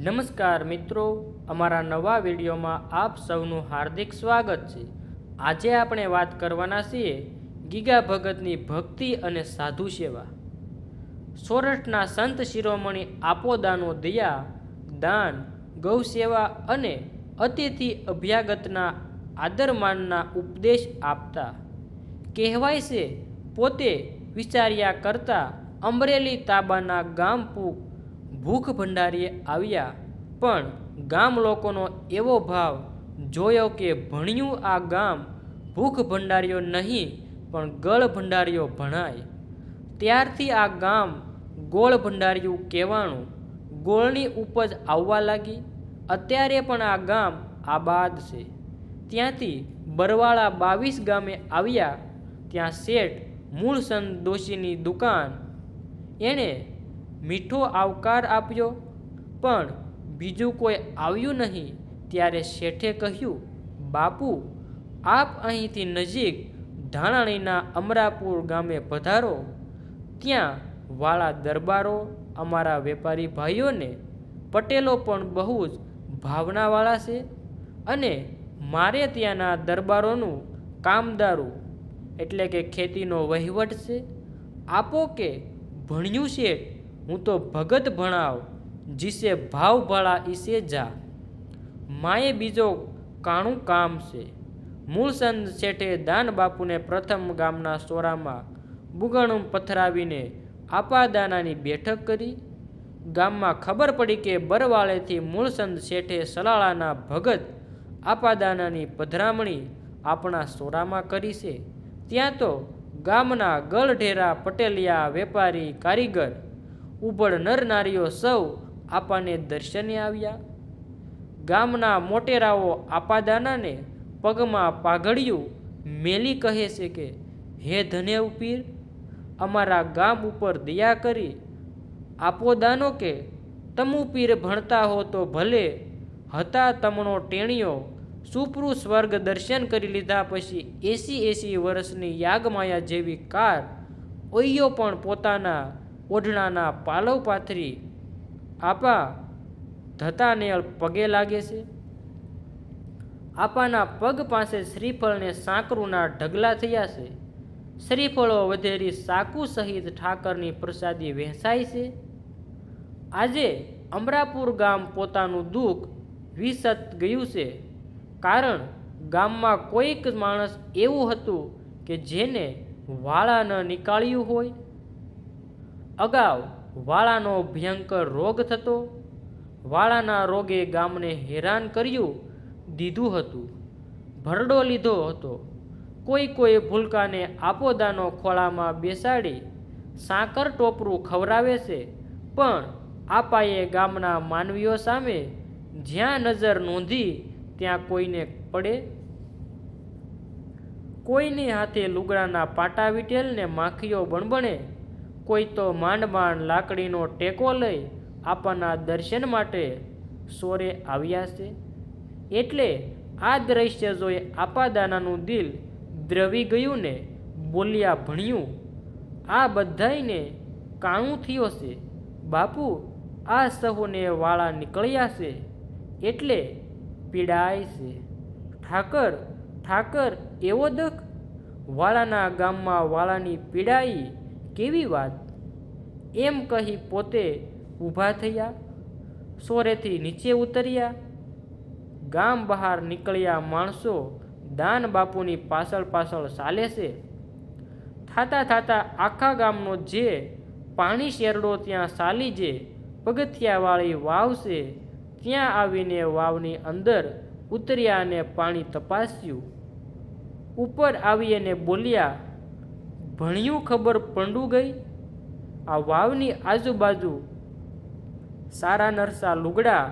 નમસ્કાર મિત્રો, અમારા નવા વિડીયોમાં આપ સૌનું હાર્દિક સ્વાગત છે. આજે આપણે વાત કરવાના છીએ ગીગા ભગતની ભક્તિ અને સાધુ સેવા. સોરઠના સંત શિરોમણી આપોદાનો દયા, દાન ગૌ સેવા અને અતિથિ અભ્યાગતના આદરમાનના ઉપદેશ આપતા. કહેવાય છે, પોતે વિચાર્યા કરતા અમરેલી તાબાના ગામ પૂક ભૂખ ભંડારીએ આવ્યા, પણ ગામ લોકોનો એવો ભાવ જોયો કે ભણ્યું આ ગામ ભૂખ ભંડારીઓ નહીં, પણ ગળ ભંડારીઓ ભણાય. ત્યારથી આ ગામ ગોળ ભંડારિયું કહેવાનું ગોળની ઉપજ આવવા લાગી. અત્યારે પણ આ ગામ આબાદ છે. ત્યાંથી બરવાળા બાવીસ ગામે આવ્યા. ત્યાં શેઠ મૂળસન દોશીની દુકાન. એણે મીઠો આવકાર આપ્યો પણ બીજું કોઈ આવ્યું નહીં ત્યારે શેઠે કહ્યું, બાપુ, આપ અહીંથી નજીક ધાણાણીના અમરાપુર ગામે પધારો. ત્યાં વાળા દરબારો અમારા વેપારી ભાઈઓને પટેલો પણ બહુ જ ભાવનાવાળા છે અને મારે ત્યાંના દરબારોનું કામદારું એટલે કે ખેતીનો વહીવટ છે. આપો કે ભણ્યું શેઠ હું તો ભગત ભણાવ, જીસે ભાવ ભળા ઈસે જા. માએ બીજો કાણું કામ છે. મૂળસંદ શેઠે દાન બાપુને પ્રથમ ગામના સોરામાં બુગણું પથરાવીને આપાદાનાની બેઠક કરી. ગામમાં ખબર પડી કે બરવાળેથી મૂળસંદ શેઠે સલાળાના ભગત આપાદાનાની પધરામણી આપણા સોરામાં કરી છે. ત્યાં તો ગામના ગળઢેરા પટેલિયા વેપારી કારીગર ઉબળ નર નારીઓ સૌ આપાને દર્શને આવ્યા. ગામના મોટેરાઓ આપાદાનાને પગમાં પાઘડિયું મેલી કહે છે કે, હે ધનેવ પીર, અમારા ગામ ઉપર દયા કરી. આપો દાનો કે, તમુ પીર ભણતા હો તો ભલે. હતા તમણો ટેણીઓ સુપરું સ્વર્ગ દર્શન કરી લીધા પછી એસી એસી વર્ષની યાગમાયા જેવી કાર ઓઈયો પણ પોતાના ઓઢણાના પાલવ પાથરી આપા ધતાને પગે લાગે છે. આપાના પગ પાસે શ્રીફળને સાંકરુના ઢગલા થયા છે. શ્રીફળો વધેરી સાકુ સહિત ઠાકરની પ્રસાદી વહેંચાય છે. આજે અમરાપુર ગામ પોતાનું દુઃખ વિસત ગયું છે. કારણ ગામમાં કોઈક માણસ એવું હતું કે જેને વાળા ન નીકાળ્યું હોય. અગાઉ વાળાનો ભયંકર રોગ થતો, વાળાના રોગે ગામને હેરાન કર્યું, દીધું હતું, ભરડો લીધો હતો. કોઈ કોઈ ભૂલકાને આપોદાનો ખોળામાં બેસાડી સાકર ટોપરું ખવરાવે છે, પણ આપાએ ગામના માનવીઓ સામે જ્યાં નજર નોંધી ત્યાં કોઈને પડે? કોઈની હાથે લુગડાના પાટા વીટેલને માખીઓ બણબણે કોઈ તો માંડ માંડ લાકડીનો ટેકો લઈ આપણના દર્શન માટે સોરે આવ્યા છે. એટલે આ દ્રશ્ય જોઈ આપાદાનાનું દિલ દ્રવી ગયું ને બોલ્યા ભણ્યું, આ બધાયને કાણું થયો છે. બાપુ, આ સહુને વાળા નીકળ્યા છે. એટલે પીડાય છે. ઠાકર ઠાકર, એવો દખ? વાળાના ગામમાં વાળાની પીડાઈ કેવી વાત? એમ કહી પોતે ઊભા થયા, સોરેથી નીચે ઉતર્યા. ગામ બહાર નીકળ્યા માણસો દાન બાપુની પાછળ પાછળ ચાલે છે. થાતા થાતા આખા ગામનો જે પાણી શેરડો ત્યાં ચાલી જે પગથિયાવાળી વાવ છે, ત્યાં આવીને વાવની અંદર ઉતર્યા અને પાણી તપાસ્યું. ઉપર આવી અને બોલ્યા ભણ્યું ખબર પંડું ગઈ. આ વાવની આજુબાજુ સારા નરસા લુગડા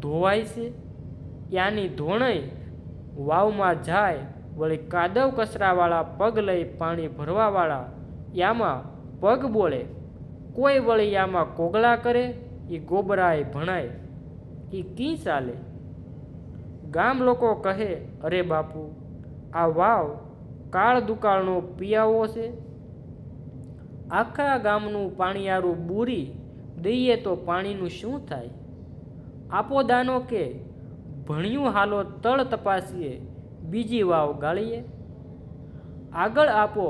ધોવાય છે. ત્યાંની ધોણઈ વાવમાં જાય, વળી કાદવ કચરાવાળા પગ લઈ પાણી ભરવાવાળા યામાં પગ બોળે. કોઈ વળી યામાં કોગળા કરે એ ગોબરાય ભણાય. એ કી ચાલે? ગામ લોકો કહે, અરે બાપુ, આ વાવ કાળ દુકાળનો પિયાવો છે. આખા ગામનું પાણીયારું બૂરી દઈએ તો પાણીનું શું થાય? આપો દાનો કે, ભણ્યું હાલો તળ તપાસીએ, બીજી વાવ ગાળીએ. આગળ આપો,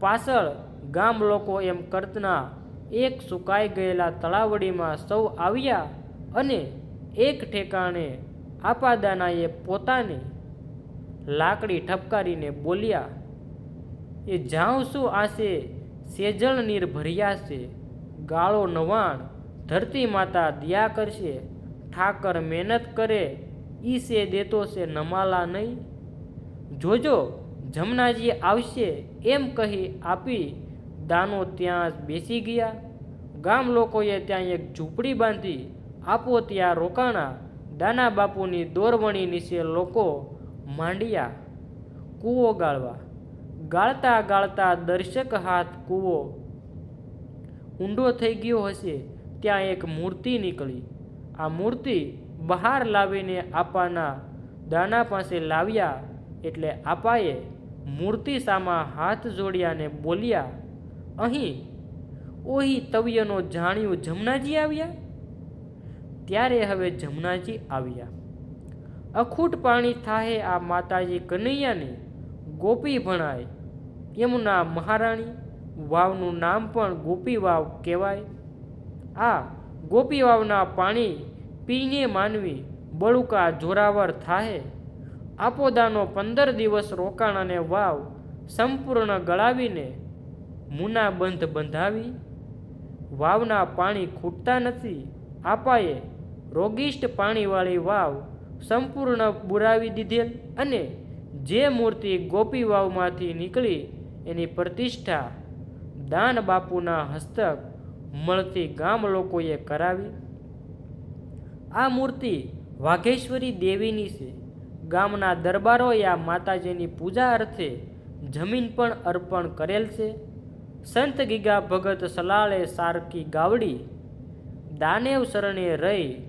પાછળ ગામ લોકો એમ કરતના એક સુકાઈ ગયેલા તળાવડીમાં સૌ આવ્યા અને એક ઠેકાણે આપાદાનાએ પોતાની લાકડી ઠપકારીને બોલ્યા, એ જાઉં શું આશે, સેજળ નીર ભર્યાશે, ગાળો નવાણ, ધરતી માતા દયા કરશે, ઠાકર મહેનત કરે, ઈ સે દેતો છે નમાલા નહીં. જોજો, જમનાજી આવશે એમ કહી આપી દાનો ત્યાં બેસી ગયા. ગામ લોકોએ ત્યાં એક ઝૂંપડી બાંધી, આપો ત્યાં રોકાણા, દાના બાપુની દોરવણી નીચે લોકો માંડ્યા, કૂવો ગાળવા. ગાળતા ગાળતા દર્શક હાથ કૂવો. ઊંડો થઈ ગયો હશે ત્યાં એક મૂર્તિ નીકળી. આ મૂર્તિ બહાર લાવીને આપાના દાના પાસે લાવ્યા એટલે આપાએ મૂર્તિ સામા હાથ જોડ્યાને બોલ્યા, અહીં ઓહી તવ્યનો જાણ્યું જમનાજી આવ્યા? ત્યારે હવે જમનાજી આવ્યા. અખૂટ પાણી થાહે આ માતાજી કનૈયાને. ગોપી ભણાય. એમના મહારાણી વાવનું નામ પણ ગોપી વાવ કહેવાય. આ ગોપી વાવના પાણી પીને માનવી બળુકા જોરાવર થાહે. આપોદાનો પંદર દિવસ રોકાણ અને વાવ સંપૂર્ણ ગળાવીને મુના બંધ બંધાવી. વાવના પાણી ખૂટતા નથી. આપાએ રોગિષ્ટ પાણીવાળી વાવ સંપૂર્ણ બુરાવી દીધેલ અને જે મૂર્તિ ગોપી વાવમાંથી નીકળી એની પ્રતિષ્ઠા દાન બાપુના હસ્તક મળતી ગામ લોકોએ કરાવી. આ મૂર્તિ વાઘેશ્વરી દેવીની છે. ગામના દરબારોએ આ માતાજીની પૂજા અર્થે જમીન પણ અર્પણ કરેલ છે. સંત ગીગા ભગત સલાળે સારકી ગાવડી, દાનેવ શરણે રહી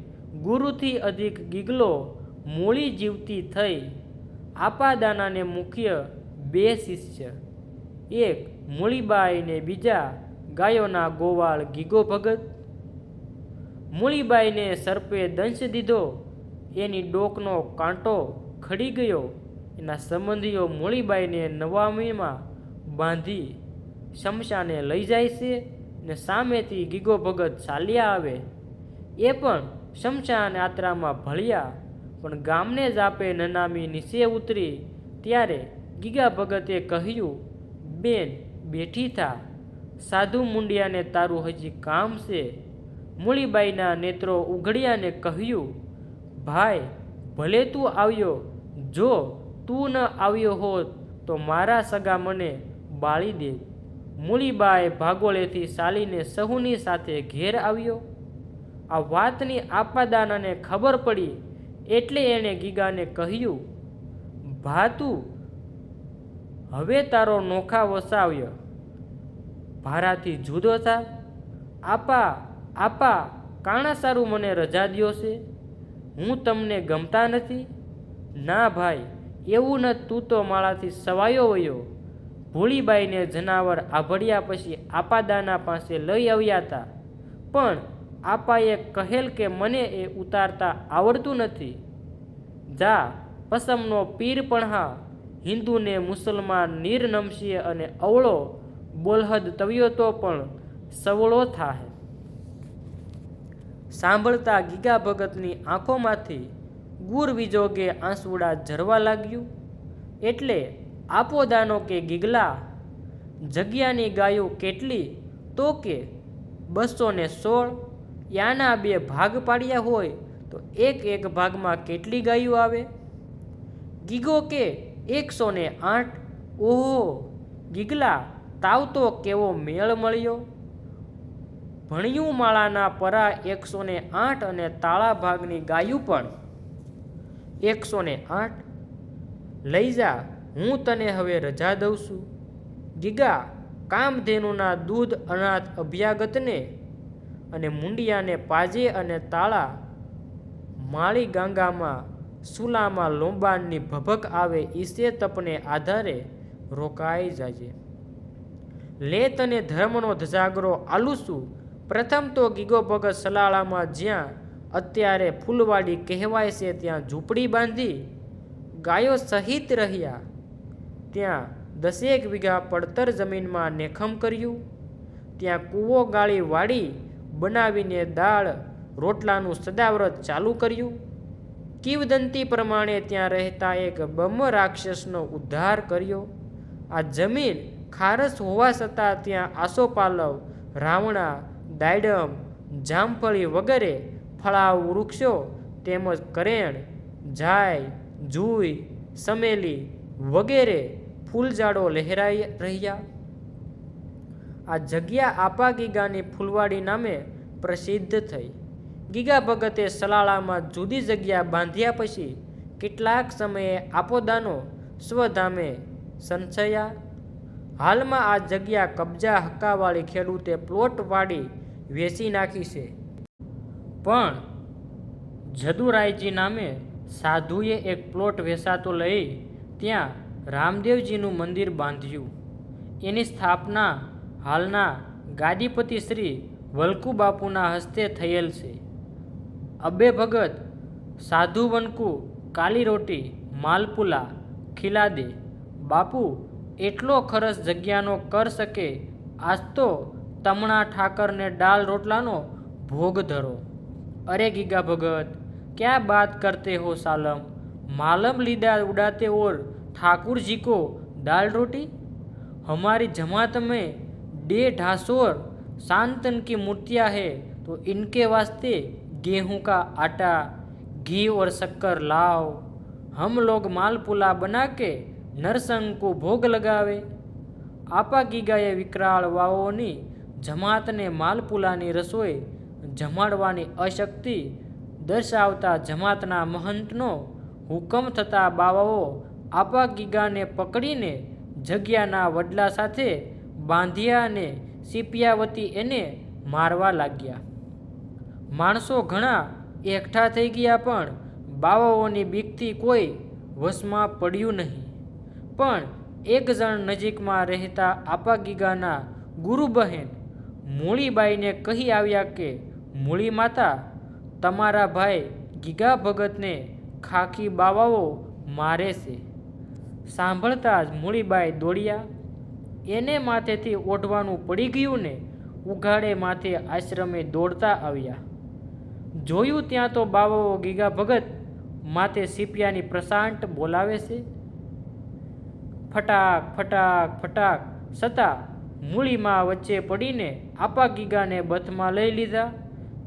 ગુરુથી અધિક ગીગલો મૂળી જીવતી થઈ આપાદાનાને મુખ્ય બે શિષ્ય. એક મૂળીબાઈ ને બીજા ગાયોના ગોવાળ ગીગો ભગત. મૂળીબાઈને સર્પે દંશ દીધો. એની ડોકનો કાંટો ખડી ગયો. એના સંબંધીઓ મૂળીબાઈને નવામીમાં બાંધી શમશાને લઈ જાય છે ને સામેથી ગીગો ભગત ચાલ્યા આવે. એ પણ શમશાન યાત્રામાં ભળ્યા પણ ગામને જ આપે નનામી નીચે ઉતરી. ત્યારે ગીગા ભગતે કહ્યું, બેન, બેઠી થા. સાધુ મુંડિયાને તારું હજી કામ છે. મૂળીબાઈના નેત્રો ઉઘડ્યાને કહ્યું, ભાઈ, ભલે તું આવ્યો, જો તું ન આવ્યો હોત તો મારા સગા મને બાળી દે. મૂળીબાએ ભાગોળેથી ચાલીને સહુની સાથે ઘેર આવ્યો. આ વાતની આપાદાનાને ખબર પડી એટલે એણે ગીગાને કહ્યું, ભાતું, હવે તારો નોખા વસાવ્યો. ભારાથી જુદો થા. આપા આપા, કાણા સારું મને રજા દ્યો છે. હું તમને ગમતા નથી. ના ભાઈ, એવું ન તું તો માળાથી સવાયો વયો. ભૂળીબાઈને જનાવર આભળ્યા પછી આપાદાના પાસે લઈ આવ્યા હતા પણ આપાએ કહેલ કે મને એ ઉતારતા આવડતું નથી. જા, પસમનો પીર પણ હા. હિન્દુને મુસલમાન નિર્નમશીય અને અવળો બોલહદ તવ્યો તો પણ સવળો થાહે. સાંભળતા ગીગા ભગતની આંખોમાંથી ગુર વિજોગે આંસુડા ઝરવા લાગ્યું. એટલે આપો દાનો કે ગીગલા, જગ્યાની ગાયો કેટલી તો કે બસો ને સોળ, યાના બે ભાગ પાડ્યા હોય તો એક એક ભાગમાં કેટલી ગાયો આવે? ગીગો કે એકસો ને આઠ? ઓહો, ગીગલા, તાવ તો કેવો મેળ મળ્યો? ભણ્યું માળાના પરા એકસો ને આઠ અને તાળા ભાગની ગાયું પણ એકસો ને આઠ? લઈ જા, હું તને હવે રજા દઉં છું. ગીગા, કામધેનુના દૂધ અનાથ અભ્યાગતને અને મુંડિયાને પાજે અને તાળા માળી ગાંગામાં સુલામાં લોંબાણની ભભક આવે ઈસે તપને આધારે રોકાઈ જાજે. લે તને ધર્મનો ધજાગરો આલુસુ. પ્રથમ તો ગીગો ભગત સલાળામાં જ્યાં અત્યારે ફૂલવાડી કહેવાય છે ત્યાં ઝૂંપડી બાંધી ગાયો સહિત રહ્યા. ત્યાં દસેક વીઘા પડતર જમીનમાં નેખમ કર્યું. ત્યાં કૂવો ગાળી વાડી બનાવીને દાળ રોટલાનું સદાવ્રત ચાલુ કર્યું. કિવદંતી પ્રમાણે ત્યાં રહેતા એક બ્રહ્મ રાક્ષસનો ઉદ્ધાર કર્યો. આ જમીન ખારસ હોવા છતાં ત્યાં આસોપાલવ, રાવણા, દાયડમ, જામફળી વગેરે ફળાવ વૃક્ષો તેમજ કરેણ, જાય, જુઈ, સમેલી વગેરે ફૂલઝાડો લહેરાઈ રહ્યા. આ જગ્યા આપા ગીગાની ફૂલવાડી નામે પ્રસિદ્ધ થઈ. ગીગા ભગતે સલાળામાં જુદી જગ્યા બાંધ્યા પછી કેટલાક સમયે આપોદાનો સ્વધામે સંચયા હાલમાં આ જગ્યા કબજા હક્કાવાળી ખેડૂતે પ્લોટ વાડી વેચી નાખી છે. પણ જદુરાયજી નામે સાધુએ એક પ્લોટ વેચાતો લઈ ત્યાં રામદેવજીનું મંદિર બાંધ્યું. એની સ્થાપના હાલના ગાદીપતિ શ્રી વલ્કુ બાપુના હસ્તે થયેલ છે. અબે ભગત સાધુ વનકુ કાલી રોટી માલપુલા ખીલાદે બાપુ એટલો ખરસ જગ્યાનો કર શકે આજ તો તમણા ઠાકરને દાલ રોટલાનો ભોગ ધરો અરે ગીગા ભગત क्या बात करते हो सालम मालम लीदा उड़ाते और ठाकुर जी को दाल रोटी हमारी जमात में डे ढासोर शांतन की मूर्तियाँ है तो इनके वास्ते गेहूं का आटा घी और शक्कर लाओ हम लोग मालपुला बना के नरसंग को भोग लगावे આપા ગીગાએ વિકરાળ વાવોની જમાતને માલપુલાની રસોઈ જમાડવાની અશક્તિ દર્શાવતા જમાતના મહંતનો હુકમ થતા બાવાઓ આપા ગીગાને પકડીને જગ્યાના વડલા સાથે બાંધ્યા અને સીપિયાવતી એને મારવા લાગ્યા માણસો ઘણા એકઠા થઈ ગયા પણ બાવાઓની બીકથી કોઈ વશમાં પડ્યું નહીં. પણ એક જણ નજીકમાં રહેતા આપા ગીગાના ગુરુ બહેન મૂળીબાઈને કહી આવ્યા કે, મૂળી માતા, તમારા ભાઈ ગીગા ભગતને ખાખી બાવાઓ મારે છે. સાંભળતા જ મૂળીબાઈ દોડ્યા. એને માથેથી ઓઢવાનું પડી ગયું ને ઉઘાડે માથે આશ્રમે દોડતા આવ્યા. જોયું ત્યાં તો બાવાઓ ગીગા ભગત માથે સીપિયાની પ્રશાંત બોલાવે છે. ફટાક ફટાક ફટાક છતાં મૂળીમાં વચ્ચે પડીને આપા ગીગાને બથમાં લઈ લીધા.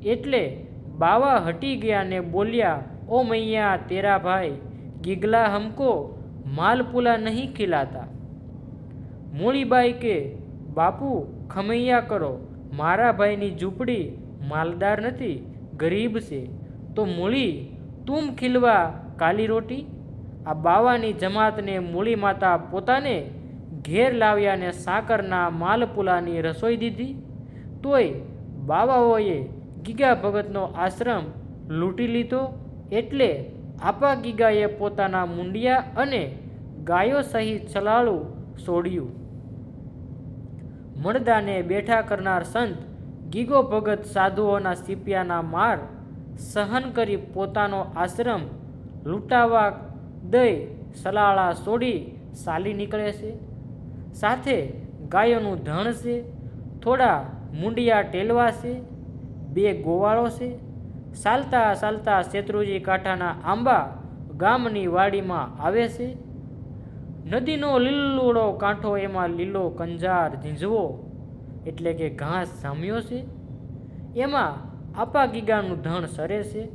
એટલે બાવા હટી ગયા ને બોલ્યા, ઓ મૈયા, તેરા ભાઈ, ગીગલા હમકો માલપુલા નહીં ખીલાતા. મૂળીબાઈ કે, બાપુ, ખમૈયા કરો, મારા ભાઈની ઝૂંપડી માલદાર નથી. ગરીબ છે, તો મૂળી તુમ ખીલવા કાલી રોટી? આ બાવાની જમાતને મૂળી માતા પોતાને ઘેર લાવ્યા ને સાકરના માલપુલાની રસોઈ દીધી? તોય બાવાઓએ ગીગા ભગતનો આશ્રમ લૂંટી લીધો, એટલે આપા ગીગાએ પોતાના મુંડિયા અને ગાયો સહિત ચલાળું છોડ્યું મળદાને બેઠા કરનાર સંત ગીગો ભગત સાધુઓના સીપિયાના માર સહન કરી પોતાનો આશ્રમ લૂંટાવા દઈ સલાળા છોડી ચાલી નીકળે છે. સાથે ગાયોનું ધણ છે, થોડા મુંડિયા ટેલવા છે, બે ગોવાળો છે. ચાલતા ચાલતા શેત્રુજી કાંઠાના આંબા ગામની વાડીમાં આવે છે. નદીનો લીલોડો કાંઠો એમાં લીલો કંજાર ઝીંઝવો એટલે કે ઘાસ જામ્યો છે. એમાં આપા ગીગાનું ધણ સરે છે.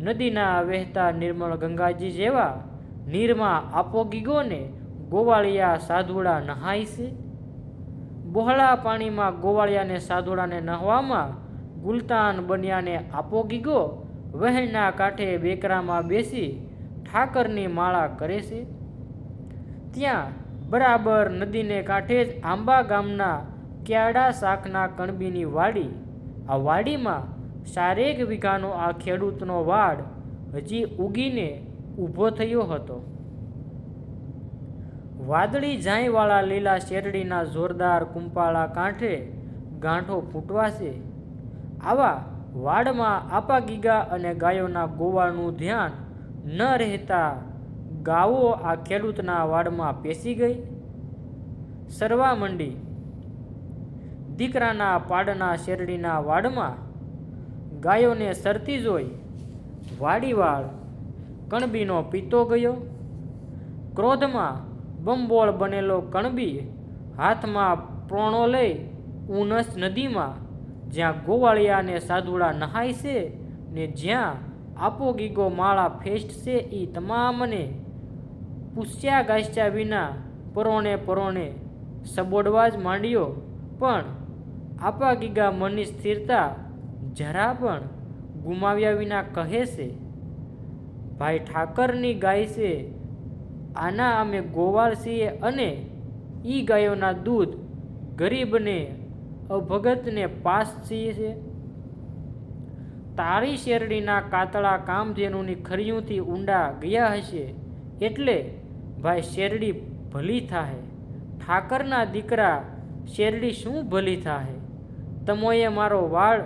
નદીના વહેતા નિર્મળ ગંગાજી જેવા નીરમાં આપો ગીગોને ગોવાળિયા સાધુડા નહાય છે. બહોળા પાણીમાં ગોવાળિયાને સાધુડાને નહવામાં ગુલતાન બન્યાને આપો ગીગો વહેણના કાંઠે બેકરામાં બેસી ઠાકરની માળા કરે છે. ત્યાં બરાબર નદીને કાંઠે જ આંબા ગામના ક્યાડા શાકના કણબીની વાડી. આ વાડીમાં ચારેક વીઘાનો આ ખેડૂતનો વાડ હજી ઉગીને ઊભો થયો હતો. વાદળી જાંયવાળા લીલા શેરડીના જોરદાર કુંપાળા કાંઠે ગાંઠો ફૂટવાશે. આવા વાડમાં આપા ગીગા અને ગાયોના ગોવાળનું ધ્યાન ન રહેતા ગાવો આ ખેડૂતના વાડમાં પેસી ગઈ. સરવા મંડી દીકરાના પાડના શેરડીના વાડમાં ગાયોને સરતી જોઈ વાડીવાળ કણબીનો પીતો ગયો. ક્રોધમાં બંબોળ બનેલો કણબી હાથમાં પ્રોણો લઈ ઉનસ નદીમાં, જ્યાં ગોવાળિયાને સાધુડા નહાય છે ને જ્યાં આપો ગીગો માળા ફેસ્ટ છે એ તમામને પૂછ્યા ગાસ્યા વિના પરોણે પરોણે સબોડવા જ માંડ્યો. પણ આપા ગીગા મનની સ્થિરતા જરા પણ ગુમાવ્યા વિના કહે છે, ભાઈ ઠાકરની ગાય છે, આના અમે ગોવાળ છીએ અને ઈ ગાયોના દૂધ ગરીબને, અભગતને પાસ છીએ છે. તારી શેરડીના કાતળા કામધેનુની ખરીયુંથી ઊંડા ગયા હશે એટલે ભાઈ શેરડી ભલી થાહે. ઠાકરના દીકરા શેરડી શું ભલી થાહે? તમોએ મારો વાળ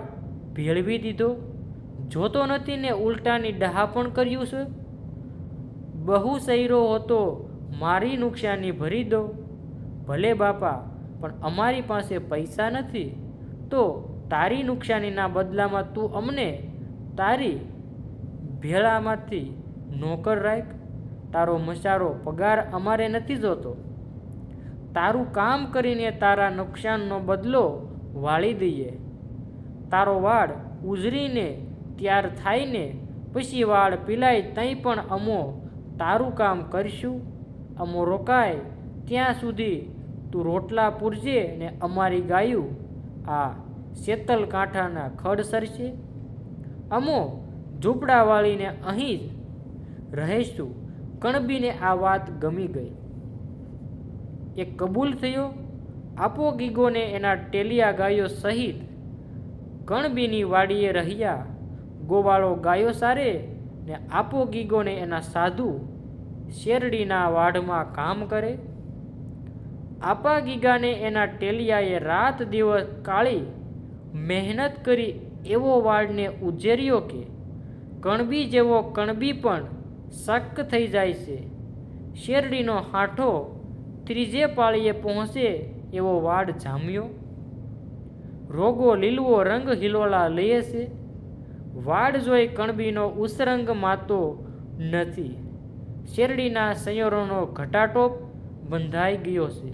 ભેળવી દીધો. જોતો નથી ને ઉલટાની ડહા પણ કર્યું છે. બહુ સૈરો હતો, મારી નુકસાની ભરી દો. ભલે બાપા, પણ અમારી પાસે પૈસા નથી. તો તારી નુકસાનીના બદલામાં તું અમને તારી ભેળામાંથી નોકર રાખ. તારો મસારો પગાર અમારે નથી જોતો. તારું કામ કરીને તારા નુકસાનનો બદલો વાળી દઈએ. તારો વાળ ઉજરીને ત્યાર થાય ને પછી વાળ પીલાય તઈ પણ અમો તારું કામ કરશું. અમો રોકાય ત્યાં સુધી તું રોટલા પૂરજે ને અમારી ગાયું આ શેતલ કાંઠાના ખડ સરશે. અમો ઝૂંપડા વાળીને અહીં જ રહીશું. કણબીને આ વાત ગમી ગઈ. એ કબૂલ થયો? આપો ગીગોને એના ટેલિયા ગાયો સહિત કણબીની વાડીએ રહ્યા. ગોવાળો ગાયો સારે ને આપો ગીગોને એના સાધુ શેરડીના વાઢમાં કામ કરે. આપા ગીગાને એના ટેલિયાએ રાત દિવસ કાળી મહેનત કરી એવો વાડને ઉજેર્યો કે કણબી જેવો કણબી પણ શક થઈ જાય છે. શેરડીનો હાંઠો ત્રીજે પાળીએ પહોંચે એવો વાડ જામ્યો. રોગો લીલવો રંગ હિલોળા લઈએ છે. વાડ જોઈ કણબીનો ઉસરંગ માતો નથી. શેરડીના સંયોરોનો ઘટાટોપ બંધાઈ ગયો છે.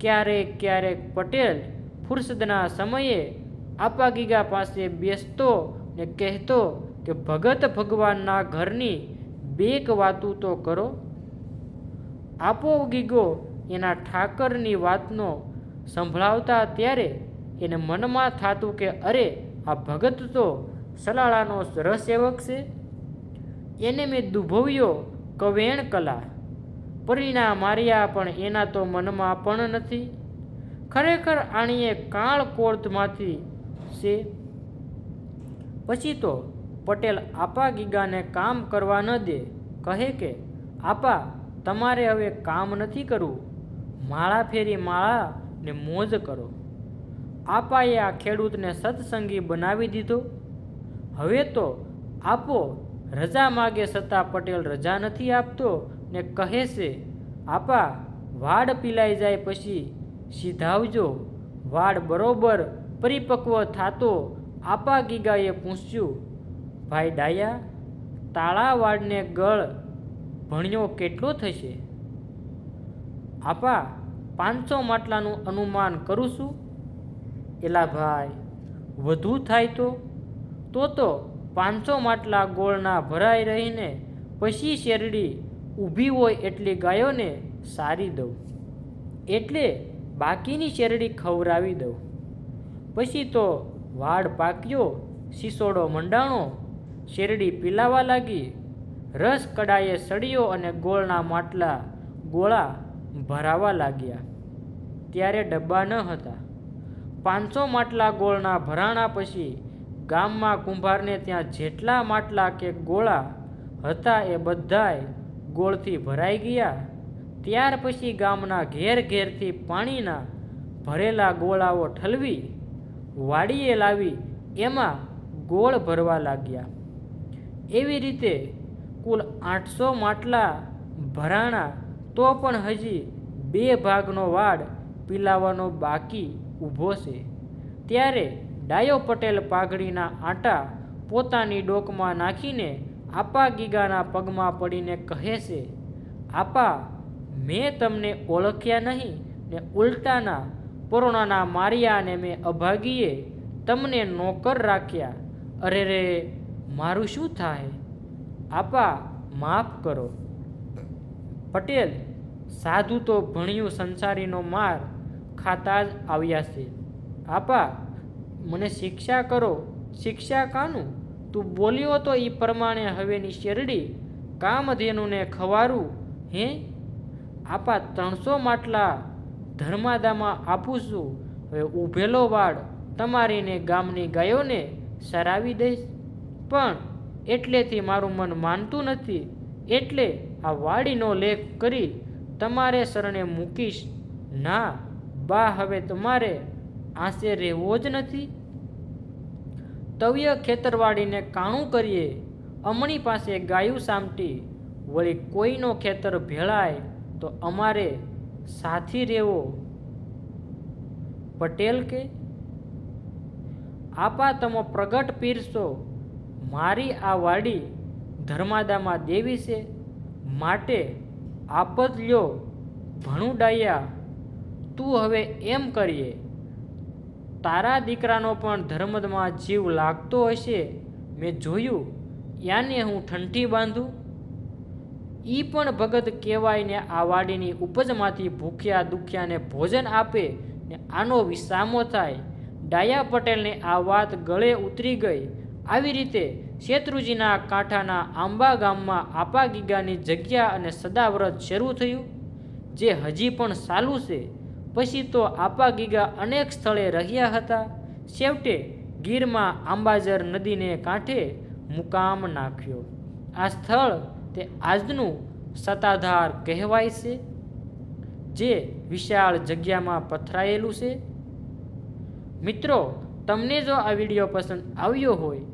ક્યારેક ક્યારેક પટેલ ફુરસદના સમયે આપા ગીગા પાસે બેસતો ને કહેતો કે, ભગત ભગવાનના ઘરની બેક વાતું તો કરો. આપો ગીગો એના ઠાકરની વાતનો સંભળાવતા ત્યારે એને મનમાં થતું કે, અરે, આ ભગત તો સલાળાનો રસેવક છે. એને મેં દુભવ્યો કવેણ કલા. પરિણામ માર્યા પણ એના તો મનમાં પણ નથી. ખરેખર આણીએ કાળ કોર્થમાંથી છે. પછી તો પટેલ આપા ગીગાને કામ કરવા ન દે. કહે કે, આપા, તમારે હવે કામ નથી કરવું. માળા ફેરી માળા ને મોજ કરો. આપાએ આ ખેડૂતને સત્સંગી બનાવી દીધો. હવે તો આપો રજા માગે છતાં પટેલ રજા નથી આપતો ને કહે છે, આપા, વાડ પીલાઈ જાય પછી સીધાવજો. વાડ બરોબર પરિપક્વ થાતો આપા ગીગાએ પૂછ્યું, ભાઈ ડાયા, તાળા વાડને ગળ ભણ્યો કેટલો થશે? આપા, પાંચસો માટલાનું અનુમાન કરું છું? એલા ભાઈ, વધુ થાય તો? તો તો પાંચસો માટલા ગોળના ભરાઈ રહીને પછી શેરડી ઊભી હોય એટલી ગાયોને સારી દઉં. એટલે બાકીની શેરડી ખવડાવી દઉં. પછી તો વાડ પાક્યો, સિસોડો મંડાણો, શેરડી પીલાવા લાગી. રસ કડાએ સળિયો અને ગોળના માટલા ગોળા ભરાવા લાગ્યા. ત્યારે ડબ્બા ન હતા. પાંચસો માટલા ગોળના ભરાણા પછી ગામમાં કુંભારને ત્યાં જેટલા માટલા કે ગોળા હતા એ બધાય ગોળથી ભરાઈ ગયા. ત્યાર પછી ગામના ઘેર ઘેરથી પાણીના ભરેલા ગોળાઓ ઠલવી, વાડીએ લાવી એમાં ગોળ ભરવા લાગ્યા. એવી રીતે કુલ આઠસો માટલા ભરાણા તો પણ હજી બે ભાગનો વાડ પીલાવાનો બાકી ઊભો છે. ત્યારે ડાયો પટેલ પાઘડીના આટા પોતાની ડોકમાં નાખીને આપા ગીગાના પગમાં પડીને કહે છે, આપા, મેં તમને ઓળખ્યા નહીં ને ઉલટાના પોરોણાના માર્યાને મેં અભાગીએ તમને નોકર રાખ્યા. અરે રે મારું શું થાય? આપા, માફ કરો. પટેલ સાધુ તો ભણ્યું સંસારીનો માર ખાતા જ આવ્યા છે. આપા, મને શિક્ષા કરો. શિક્ષા કાનું? તું બોલ્યો તો એ પ્રમાણે હવેની શેરડી કામધેનુને ખવારું, હે? આપા, ત્રણસો માટલા ધર્માદામાં આપું છું. હવે ઊભેલો વાડ તમારીને ગામની ગાયોને સરાવી દઈશ. પણ એટલેથી મારું મન માનતું નથી. એટલે આ વાડીનો લેખ કરી તમારે શરણે મૂકીશ. ના, બા, હવે તમારે આશે રહેવો જ નથી. તવ્ય ખેતરવાડીને કાણું કરીએ. અમણી પાસે ગાયું સામટી. વળી કોઈનો ખેતર ભેળાય તો અમારે સાથી રહેવો. પટેલ કે, આપા તમો પ્રગટ પીરસો. મારી આ વાડી ધર્માદામાં દેવી છે. માટે આપત લ્યો, ભણું ડાયા. તું હવે એમ કરીએ, તારા દીકરાનો પણ ધર્મદમાં જીવ લાગતો હશે. મેં જોયું, યાને હું ઠંઠી બાંધું? ઈ પણ ભગત કહેવાયને આ વાડીની ઉપજમાંથી ભૂખ્યા દુખ્યાને ભોજન આપે ને આનો વિસામો થાય. ડાયા પટેલને આ વાત ગળે ઉતરી ગઈ. આવી રીતે શેત્રુજીના કાંઠાના આંબા ગામમાં આપા ગીગાની જગ્યા અને સદાવ્રત શરૂ થયું, જે હજી પણ ચાલુ છે. પછી તો આપા ગીગા અનેક સ્થળે રહ્યા હતા. છેવટે ગીરમાં આંબાજર નદીને કાંઠે મુકામ નાખ્યો. આ સ્થળ તે આજનું સતાધાર કહેવાય છે, જે વિશાળ જગ્યામાં પથરાયેલું છે. મિત્રો, તમને જો આ વીડિયો પસંદ આવ્યો હોય